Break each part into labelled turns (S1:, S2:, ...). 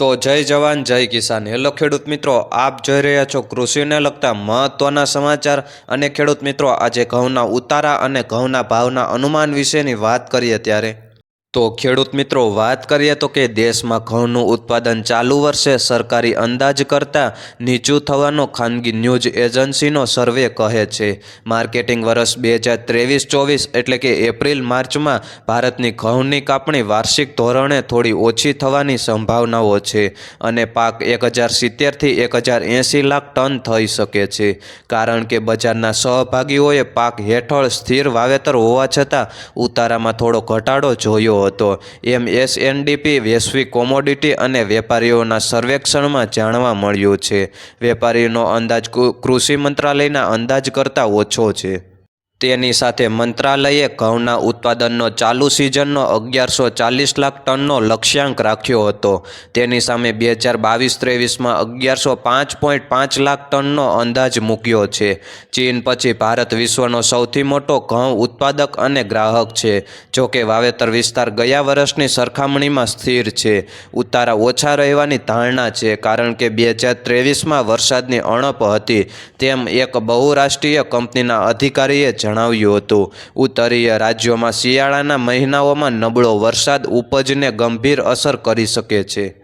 S1: તો જય જવાન, જય કિસાન. હેલો ખેડૂત મિત્રો, આપ જોઈ રહ્યા છો કૃષિને લગતા મહત્ત્વના સમાચાર અને ખેડૂત મિત્રો, આજે ઘઉંના ઉતારા અને ઘઉંના ભાવના અનુમાન વિશેની વાત કરીએ ત્યારે. તો ખેડૂત મિત્રો, વાત કરીએ તો કે દેશમાં ઘઉંનું ઉત્પાદન ચાલુ વર્ષે સરકારી અંદાજ કરતાં નીચું થવાનો ખાનગી ન્યૂઝ એજન્સીનો સર્વે કહે છે. માર્કેટિંગ વર્ષ બે હજાર ત્રેવીસ ચોવીસ એટલે કે એપ્રિલ માર્ચમાં ભારતની ઘઉંની કાપણી વાર્ષિક ધોરણે થોડી ઓછી થવાની સંભાવનાઓ છે અને પાક એક હજાર સિત્તેરથી એક હજાર એંસી લાખ ટન થઈ શકે છે. કારણ કે બજારના સહભાગીઓએ પાક હેઠળ સ્થિર વાવેતર હોવા છતાં ઉતારામાં થોડો ઘટાડો જોયો હતો. એમ એસએનડીપી વૈશ્વિક કોમોડિટી અને વેપારીઓના સર્વેક્ષણમાં જાણવા મળ્યું છે. વેપારીનો અંદાજ કૃષિ મંત્રાલયના અંદાજ કરતાં ઓછો છે. તેની સાથે મંત્રાલયે ઘઉંના ઉત્પાદનનો ચાલુ સિઝનનો અગિયારસો ચાલીસ લાખ ટનનો લક્ષ્યાંક રાખ્યો હતો. તેની સામે બે હજાર બાવીસ ત્રેવીસમાં અગિયારસો પાંચ પોઈન્ટ પાંચ લાખ ટનનો અંદાજ મૂક્યો છે. ચીન પછી ભારત વિશ્વનો સૌથી મોટો ઘઉં ઉત્પાદક અને ગ્રાહક છે. જો કે વાવેતર વિસ્તાર ગયા વર્ષની સરખામણીમાં સ્થિર છે. ઉતારા ઓછા રહેવાની ધારણા છે, કારણ કે બે હજાર ત્રેવીસમાં વરસાદની અણપ હતી. તેમ એક બહુરાષ્ટ્રીય કંપનીના અધિકારીએ જણાવ્યું હતું. ઉત્તરીય રાજ્યોમાં શિયાળાના મહિનાઓમાં નબળો વરસાદ ઉપજને ગંભીર અસર કરી શકે છે.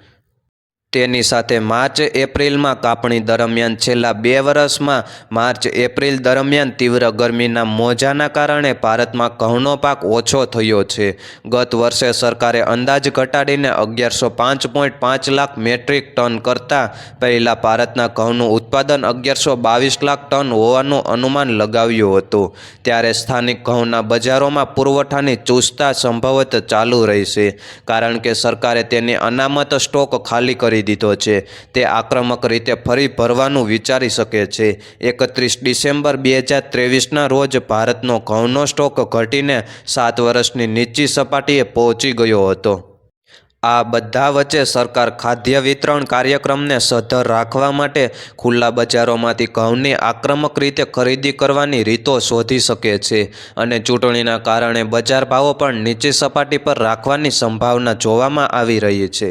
S1: તેની સાથે માર્ચ એપ્રિલમાં કાપણી દરમિયાન છેલ્લા બે વર્ષમાં માર્ચ એપ્રિલ દરમિયાન તીવ્ર ગરમીના મોજાના કારણે ભારતમાં ઘઉંનો પાક ઓછો થયો છે. ગત વર્ષે સરકારે અંદાજ ઘટાડીને અગિયારસો પાંચ પોઈન્ટ પાંચ લાખ મેટ્રિક ટન કરતાં પહેલાં ભારતના ઘઉંનું ઉત્પાદન અગિયારસો બાવીસ લાખ ટન હોવાનું અનુમાન લગાવ્યું હતું. ત્યારે સ્થાનિક ઘઉંના બજારોમાં પુરવઠાની ચુસ્તા સંભવત ચાલુ રહેશે, કારણ કે સરકારે તેની અનામત સ્ટોક ખાલી કરી દીધો છે. તે આક્રમક રીતે ફરી ભરવાનું વિચારી શકે છે. એકત્રીસ ડિસેમ્બર બે હજાર ત્રેવીસના રોજ ભારતનો ઘઉંનો સ્ટોક ઘટીને સાત વર્ષની નીચી સપાટીએ પહોંચી ગયો હતો. આ બધા વચ્ચે સરકાર ખાદ્ય વિતરણ કાર્યક્રમને સધ્ધર રાખવા માટે ખુલ્લા બજારોમાંથી ઘઉંની આક્રમક રીતે ખરીદી કરવાની રીતો શોધી શકે છે અને ચૂંટણીના કારણે બજાર ભાવો પણ નીચી સપાટી પર રાખવાની સંભાવના જોવામાં આવી રહી છે.